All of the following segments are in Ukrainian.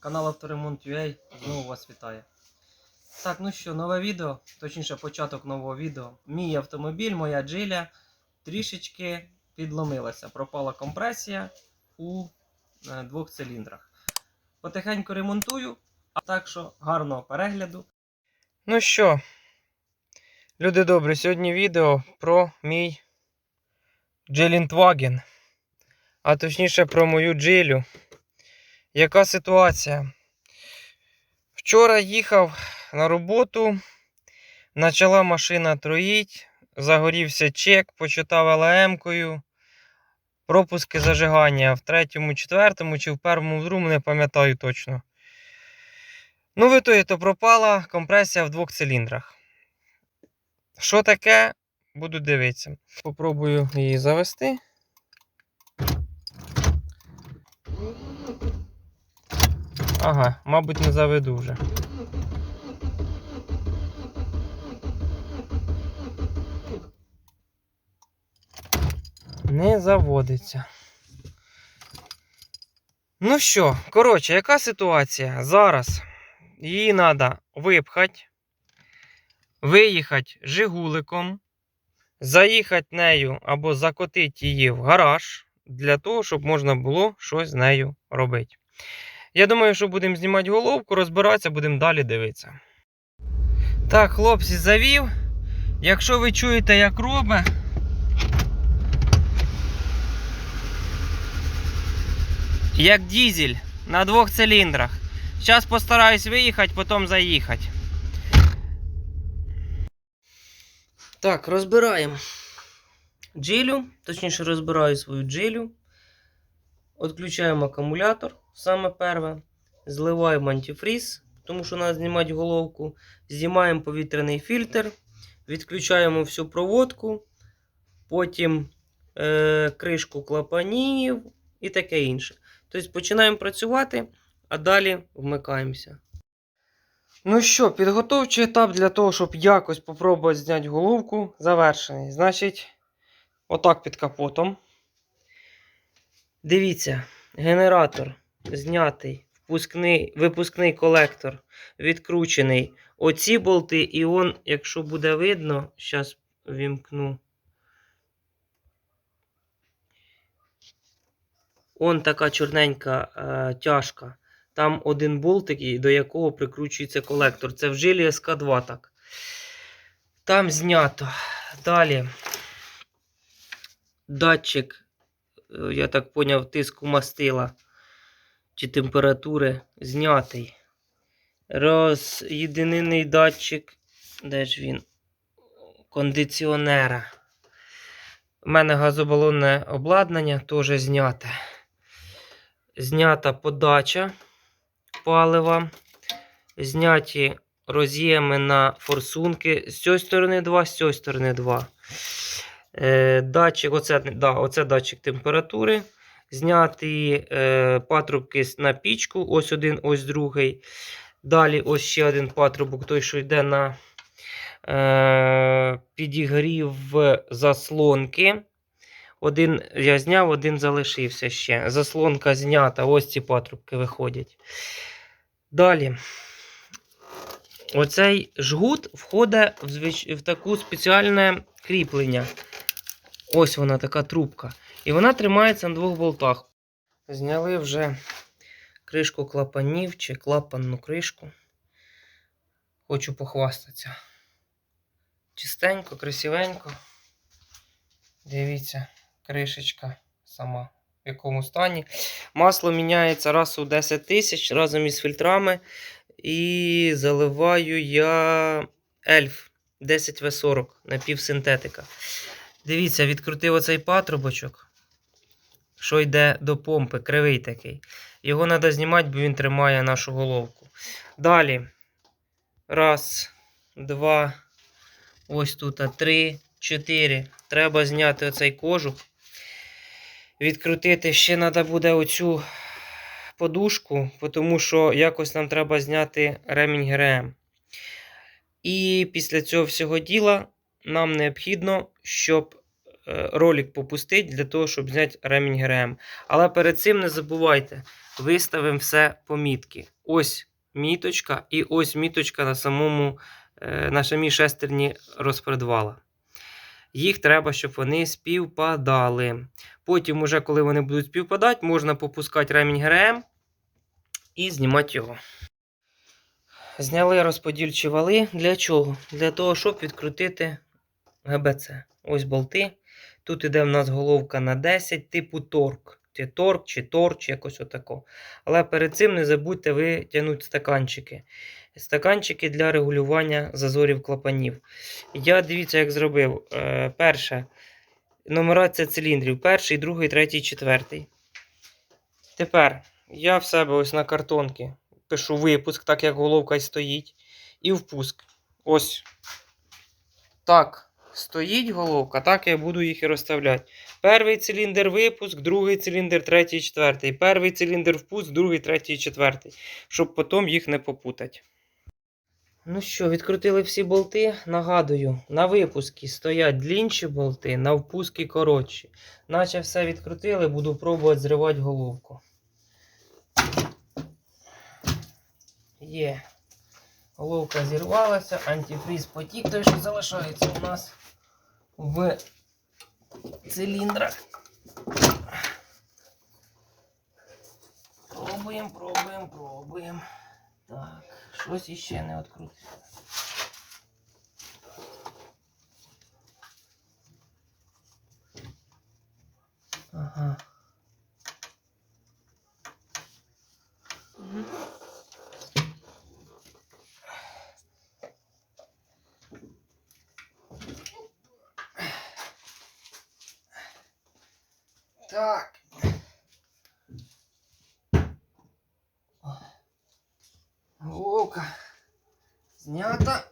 Канал Авторемонт.ua знову вас вітає. Так, ну що, нове відео, точніше початок нового відео. Мій автомобіль, моя джиля трішечки підломилася. Пропала компресія у е, двох циліндрах. Потихеньку ремонтую, а так що гарного перегляду. Ну що, люди добрі, сьогодні відео про мій Джилінтваген. А точніше про мою джилю. Яка ситуація? Вчора їхав на роботу, почала машина троїть, загорівся чек, почитав ЛМ-кою. Пропуски зажигання в третьому, четвертому чи в першому, другому, не пам'ятаю точно. Ну, в ітогі то пропала компресія в двох циліндрах. Що таке? Буду дивитися. Попробую її завести. Ага, мабуть, не заведу вже. Не заводиться. Ну що, коротше, яка ситуація? Зараз її треба випхати, виїхати жигуликом, заїхати нею або закотити її в гараж для того, щоб можна було щось з нею робити. Я думаю, що будемо знімати головку, розбиратися, будемо далі дивитися. Так, хлопці, завів. Якщо ви чуєте, як робить. Як дізель на двох циліндрах. Зараз постараюсь виїхати, потім заїхати. Так, розбираємо джилю, точніше розбираю свою джилю. Отключаємо акумулятор, саме перше. Зливаємо антифріз, тому що треба знімати головку. Знімаємо повітряний фільтр, відключаємо всю проводку, потім е, кришку клапанів і таке інше. Тобто починаємо працювати, а далі вмикаємося. Ну що, підготовчий етап для того, щоб якось спробувати зняти головку, завершений. Значить, отак під капотом. Дивіться, генератор знятий, впускний, випускний колектор відкручений. Оці болти, і он, якщо буде видно, зараз вімкну. Он така чорненька е, тяжка. Там один болтик, до якого прикручується колектор. Це в жилі СК2 так. Там знято. Далі. Датчик е, я так поняв, тиску мастила чи температури знятий. Роз'єдинений датчик. Де ж він? Кондиціонера. У мене газобалонне обладнання теж зняте. Знята подача палива. Зняті роз'єми на форсунки. З цієї сторони 2, з цієї сторони 2. Е, датчик, оце, да, оце датчик температури. Зняті е, патрубки на пічку. Ось один, ось другий. Далі ось ще один патрубок, той, що йде на е, підігрів заслонки. Один я зняв, один залишився ще. Заслонка знята, ось ці патрубки виходять. Далі. Оцей жгут входить в, звич... в таку спеціальне кріплення. Ось вона така трубка. І вона тримається на двох болтах. Зняли вже кришку клапанів чи клапанну кришку. Хочу похвастатися. Чистенько, красивенько. Дивіться, кришечка сама в якому стані. Масло міняється раз у 10 тисяч разом із фільтрами. І заливаю я ельф 10В40 напівсинтетика. Дивіться, відкрутив оцей патрубочок, що йде до помпи, кривий такий. Його треба знімати, бо він тримає нашу головку. Далі. Раз, два, ось тут, три, чотири. Треба зняти оцей кожух. Відкрутити ще треба буде оцю подушку, тому що якось нам треба зняти ремінь ГРМ. І після цього всього діла нам необхідно, щоб ролик попустити для того, щоб зняти ремінь ГРМ. Але перед цим не забувайте, виставимо все по мітки. Ось міточка і ось міточка на самому е, на самій шестерні розпредвала. Їх треба, щоб вони співпадали. Потім, уже коли вони будуть співпадати, можна попускати ремінь ГРМ і знімати його. Зняли розподільчі вали. Для чого? Для того, щоб відкрутити ГБЦ. Ось болти. Тут іде в нас головка на 10, типу торк. Чи торк, чи тор, чи якось отако. Але перед цим не забудьте витягнути стаканчики. Стаканчики для регулювання зазорів клапанів. Я дивіться, як зробив. Е, перше. Нумерація циліндрів. Перший, другий, третій, четвертий. Тепер я в себе ось на картонці пишу випуск, так як головка й стоїть. І впуск. Ось. Так. Стоїть головка, так я буду їх і розставляти. Перший циліндр випуск, другий циліндр, третій, четвертий. Перший циліндр впуск, другий, третій, четвертий. Щоб потім їх не попутати. Ну що, відкрутили всі болти. Нагадую, на випуску стоять длінші болти, на впуски коротші. Наче все відкрутили, буду пробувати зривати головку. Є. Головка зірвалася, антифріз потік, той, що залишається у нас в циліндрах. Пробуємо, пробуємо, пробуємо. Так, щось іще не відкрутили. Ага. Так. Головка знята.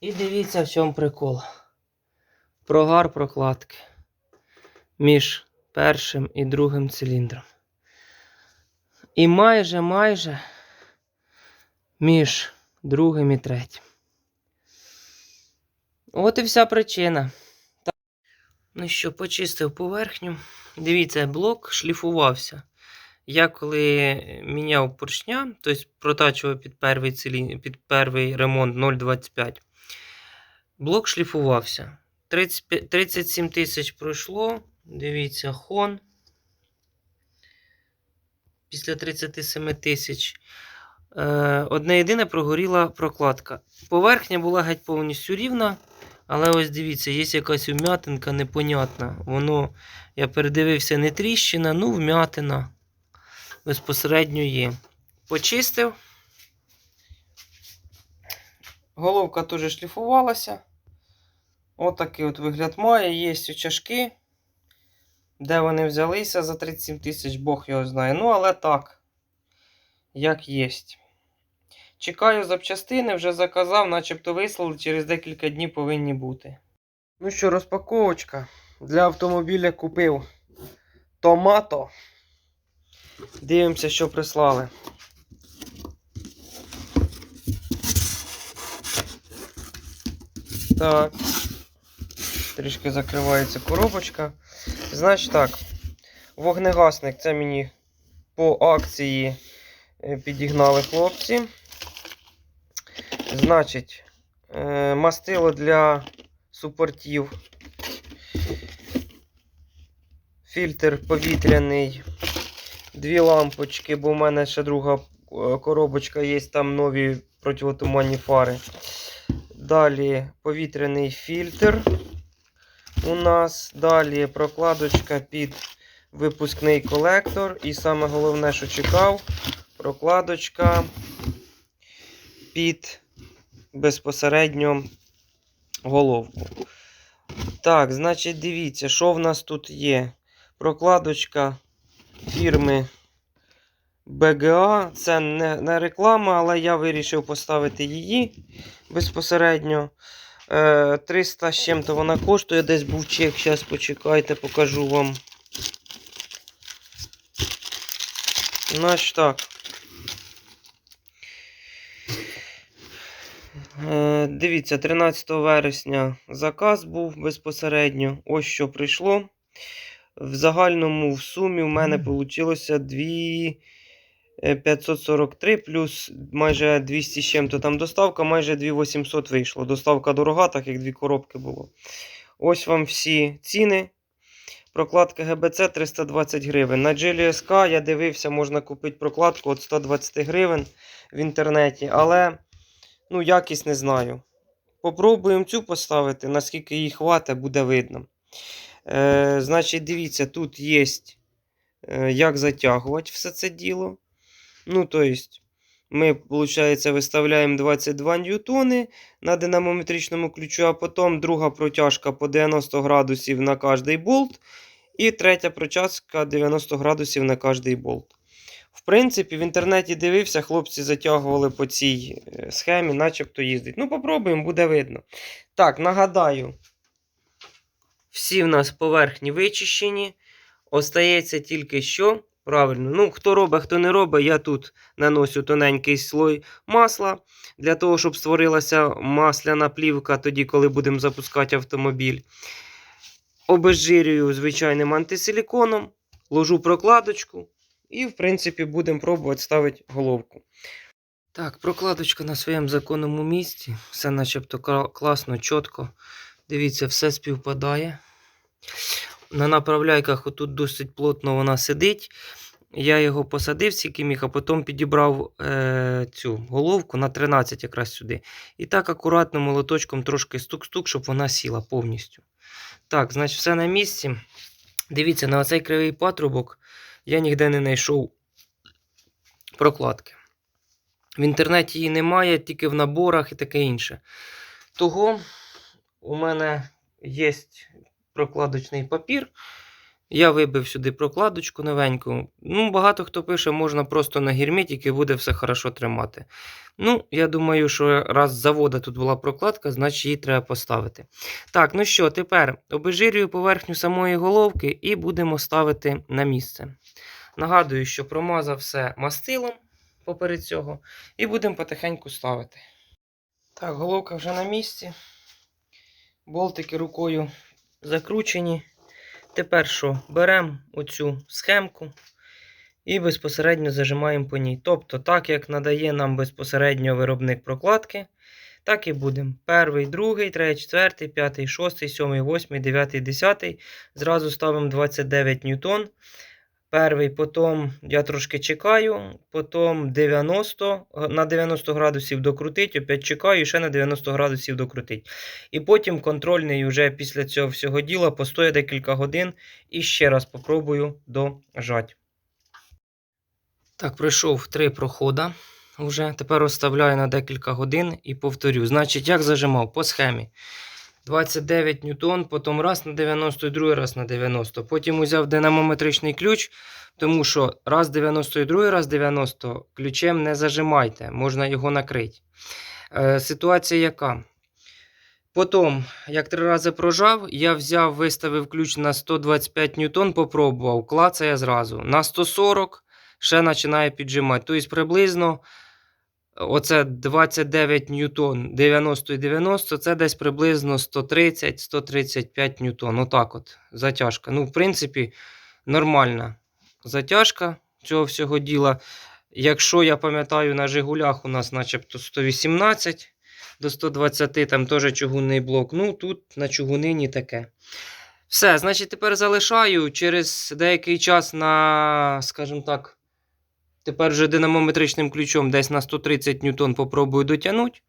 І дивіться, в чому прикол. Прогар прокладки між першим і другим циліндром. І майже майже між другим і третім. От і вся причина. Ну що, почистив поверхню. Дивіться, блок шліфувався. Я коли міняв поршня, тобто протачував під перший, цилін... під перший ремонт 0,25, блок шліфувався. 35... 37 тисяч пройшло. Дивіться, хон. Після 37 тисяч. Е, одне єдине прогоріла прокладка. Поверхня була геть повністю рівна. Але ось дивіться, є якась вм'ятинка непонятна. Воно, я передивився, не тріщина, ну вм'ятина. Безпосередньо є. Почистив. Головка теж шліфувалася. Отакий от вигляд має. Є чашки. Де вони взялися за 37 тисяч, Бог його знає. Ну, але так, як є. Чекаю запчастини, вже заказав, начебто вислали, через декілька днів повинні бути. Ну що, розпаковочка. Для автомобіля купив томато. Дивимося, що прислали. Так. Трішки закривається коробочка. Значить так, вогнегасник це мені по акції е, підігнали хлопці. Значить, е, мастило для супортів. Фільтр повітряний. Дві лампочки, бо в мене ще друга е, коробочка є, там нові противотуманні фари. Далі повітряний фільтр у нас. Далі прокладочка під випускний колектор. І саме головне, що чекав, прокладочка під безпосередньо головку. Так, значить, дивіться, що в нас тут є. Прокладочка фірми BGA. Це не, не реклама, але я вирішив поставити її безпосередньо. Е, 300 з чим-то вона коштує, десь був чек. Зараз почекайте, покажу вам. Значить так. Дивіться, 13 вересня заказ був безпосередньо. Ось що прийшло. В загальному в сумі в мене вийшло 2543 плюс майже 200 з чим-то там доставка, майже 2800 вийшло. Доставка дорога, так як дві коробки було. Ось вам всі ціни. Прокладка ГБЦ 320 гривень. На GLSK я дивився, можна купити прокладку від 120 гривень в інтернеті, але ну, якість не знаю. Попробуємо цю поставити, наскільки їй хватить, буде видно. Е, значить, дивіться, тут є е, як затягувати все це діло. Ну, то есть, ми, виходить, виставляємо 22 ньютони на динамометричному ключу, а потім друга протяжка по 90 градусів на кожний болт. І третя протяжка 90 градусів на кожний болт. В принципі, в інтернеті дивився, хлопці затягували по цій е, схемі, начебто їздить. Ну, попробуємо, буде видно. Так, нагадаю, всі в нас поверхні вичищені. Остається тільки що. Правильно, ну хто робить, хто не робить, я тут наношу тоненький слой масла для того, щоб створилася масляна плівка тоді, коли будемо запускати автомобіль. Обезжирюю звичайним антисиліконом, ложу прокладочку і, в принципі, будемо пробувати ставити головку. Так, прокладочка на своєму законному місці. Все начебто класно, чітко. Дивіться, все співпадає. На направляйках отут досить плотно вона сидить. Я його посадив скільки міг, а потім підібрав е, цю головку на 13 якраз сюди. І так акуратно молоточком трошки стук-стук, щоб вона сіла повністю. Так, значить, все на місці. Дивіться, на оцей кривий патрубок я ніде не знайшов прокладки. В інтернеті її немає, тільки в наборах і таке інше. Того у мене є прокладочний папір. Я вибив сюди прокладочку новеньку. Ну, багато хто пише, можна просто на герметик буде все хорошо тримати. Ну, я думаю, що раз з завода тут була прокладка, значить її треба поставити. Так, ну що, тепер обезжирюю поверхню самої головки і будемо ставити на місце. Нагадую, що промазав все мастилом поперед цього, і будемо потихеньку ставити. Так, головка вже на місці. Болтики рукою закручені. Тепер що? Беремо оцю схемку і безпосередньо зажимаємо по ній. Тобто, так як надає нам безпосередньо виробник прокладки, так і будемо. Перший, другий, третій, четвертий, п'ятий, шостий, сьомий, восьмий, дев'ятий, десятий. Зразу ставимо 29 ньютон. Перший, потім я трошки чекаю, потім 90, на 90 градусів докрутить, опять чекаю ще на 90 градусів докрутить. І потім контрольний вже після цього всього діла постоє декілька годин і ще раз попробую дожати. Так, пройшов три прохода. Вже. Тепер розставляю на декілька годин і повторю. Значить, як зажимав по схемі. 29 ньютон, потім раз на 90 і другий раз на 90. Потім узяв динамометричний ключ, тому що раз 90 і другий раз 90 ключем не зажимайте, можна його накрити. Е, ситуація яка? Потім, як три рази прожав, я взяв, виставив ключ на 125 ньютон, попробував, клацає зразу. На 140 ще починає піджимати. Тобто приблизно оце 29 ньютон 90 і 90, це десь приблизно 130-135 ньютон. Отак от затяжка. Ну, в принципі, нормальна затяжка цього всього діла. Якщо я пам'ятаю, на Жигулях у нас начебто 118 до 120, там теж чугунний блок. Ну, тут на чугунині таке. Все, значить, тепер залишаю через деякий час на, скажімо так, тепер вже динамометричним ключом десь на 130 ньютон попробую дотягнути.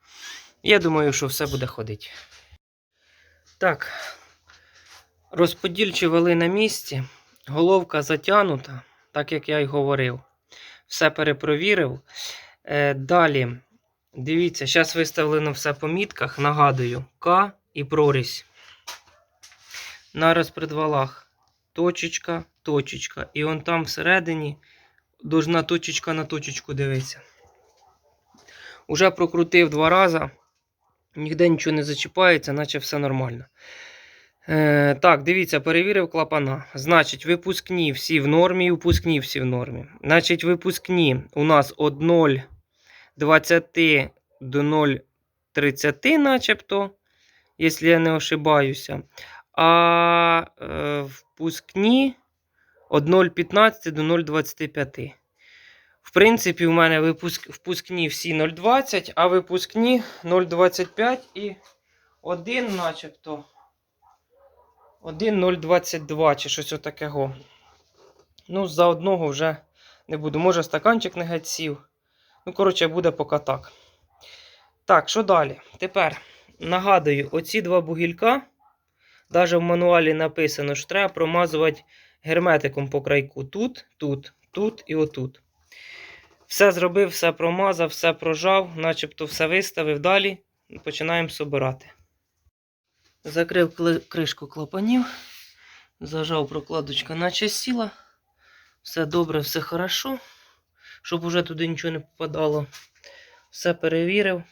Я думаю, що все буде ходити. Так, розподільчі вали на місці. Головка затягнута, так як я й говорив. Все перепровірив. Е, далі, дивіться, зараз виставлено все по мітках. Нагадую, К і прорізь. На розпредвалах точечка, точечка. І он там всередині должна точечка на точечку дивитися. Уже прокрутив два рази. Ніде нічого не зачіпається, наче все нормально. Е, так, дивіться, перевірив клапана. Значить, випускні всі в нормі, і впускні всі в нормі. Значить, випускні у нас від 0,20 до 30, начебто, якщо я не ошибаюся. А е, впускні від 0,15 до 0,25. В принципі, у мене випуск, впускні всі 0,20, а випускні 0,25 і один, начебто. 1,022 чи щось отакого. Ну, за одного вже не буду. Може, стаканчик не геть сів. Ну, коротше, буде поки так. Так, що далі? Тепер нагадую, оці два бугілька. Навіть в мануалі написано, що треба промазувати герметиком по крайку. Тут, тут, тут і отут. Все зробив, все промазав, все прожав, начебто все виставив далі. Починаємо собирати. Закрив кришку клапанів, зажав прокладочка, наче сіла. Все добре, все хорошо, щоб уже туди нічого не попадало. Все перевірив,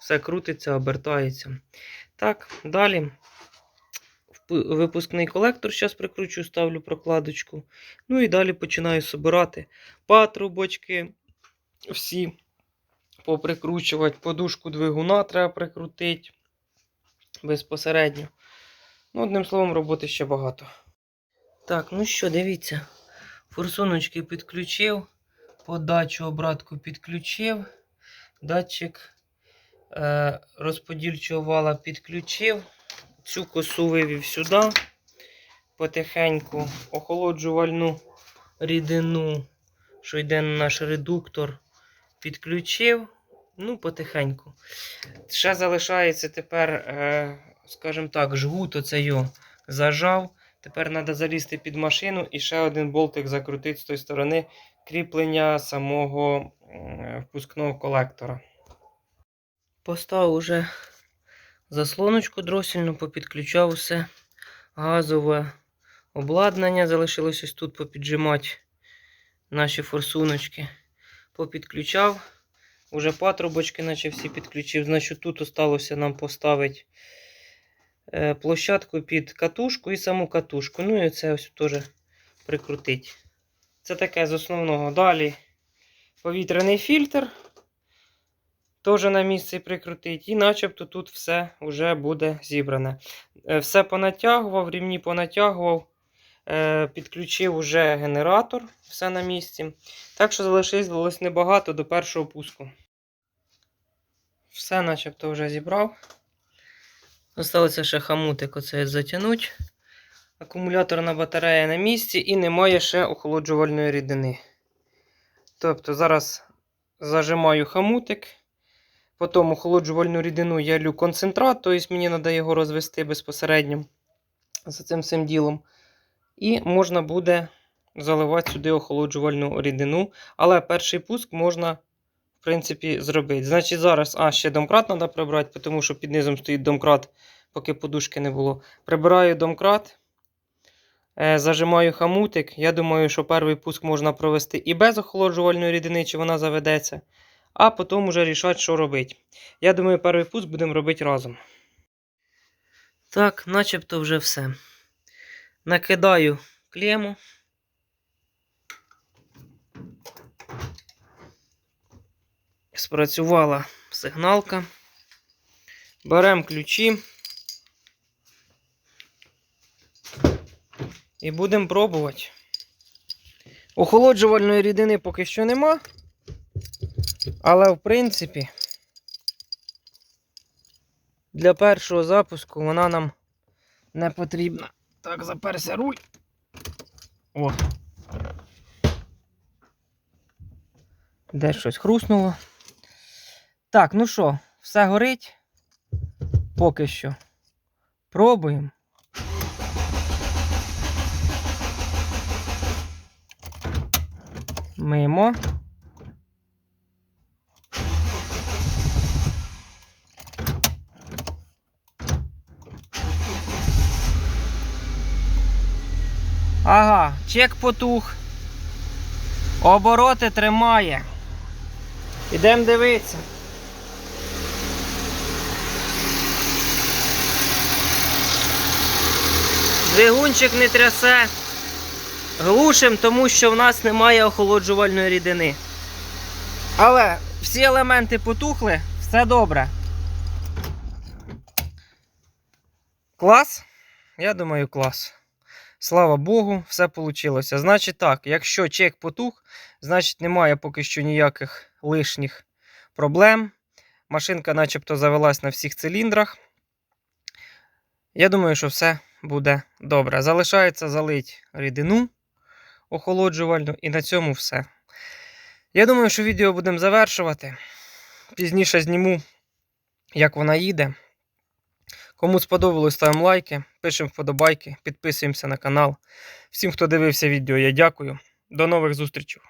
все крутиться, обертається. Так, далі. Випускний колектор зараз прикручу, ставлю прокладочку. Ну і далі починаю собирати патрубочки. Всі поприкручувати. Подушку двигуна треба прикрутити безпосередньо. Ну, одним словом, роботи ще багато. Так, ну що, дивіться. Форсуночки підключив, подачу обратку підключив, датчик е, розподільчого вала підключив, цю косу вивів сюди, потихеньку охолоджувальну рідину, що йде на наш редуктор, підключив. Ну, потихеньку. Ще залишається тепер, е, скажімо так, жгут оцей його зажав. Тепер треба залізти під машину і ще один болтик закрутити з тої сторони кріплення самого впускного колектора. Поставив уже заслоночку дросільну, попідключав все газове обладнання. Залишилось ось тут попіджимати наші форсуночки. Попідключав. Уже патрубочки, наче всі підключив. Значить, тут осталося нам поставити е, площадку під катушку і саму катушку. Ну і це ось теж прикрутить. Це таке з основного. Далі повітряний фільтр. Теж на місці прикрутить. І начебто тут все вже буде зібране. Е, Все понатягував, рівні понатягував. Е, Підключив уже генератор, все на місці. Так що залишилось небагато до першого пуску. Все начебто вже зібрав. Осталося ще хамутик оцей затягнути. Акумуляторна батарея на місці і немає ще охолоджувальної рідини. Тобто зараз зажимаю хамутик. Потім охолоджувальну рідину я лю концентрат, тобто мені треба його розвести безпосередньо за цим всім ділом. І можна буде заливати сюди охолоджувальну рідину. Але перший пуск можна, в принципі, зробити. Значить, зараз, а, ще домкрат треба прибрати, тому що під низом стоїть домкрат, поки подушки не було. Прибираю домкрат, е, зажимаю хамутик. Я думаю, що перший пуск можна провести і без охолоджувальної рідини, чи вона заведеться. А потім вже рішати, що робити. Я думаю, перший пуск будемо робити разом. Так, начебто вже все. Накидаю клему. Спрацювала сигналка. Беремо ключі. І будемо пробувати. Охолоджувальної рідини поки що нема. Але, в принципі, для першого запуску вона нам не потрібна. Так, заперся руль. О. Де щось хруснуло. Так, ну що, все горить. Поки що. Пробуємо. Мимо. Ага, чек потух. Обороти тримає. Ідемо дивитися. Двигунчик не трясе. Глушим, тому що в нас немає охолоджувальної рідини. Але всі елементи потухли, все добре. Клас? Я думаю, клас. Слава Богу, все вийшло. Значить так, якщо чек потух, значить немає поки що ніяких лишніх проблем. Машинка начебто завелась на всіх циліндрах. Я думаю, що все буде добре. Залишається залити рідину охолоджувальну, і на цьому все. Я думаю, що відео будемо завершувати. Пізніше зніму, як вона їде. Кому сподобалось, ставимо лайки, пишемо вподобайки, підписуємося на канал. Всім, хто дивився відео, я дякую. До нових зустрічей.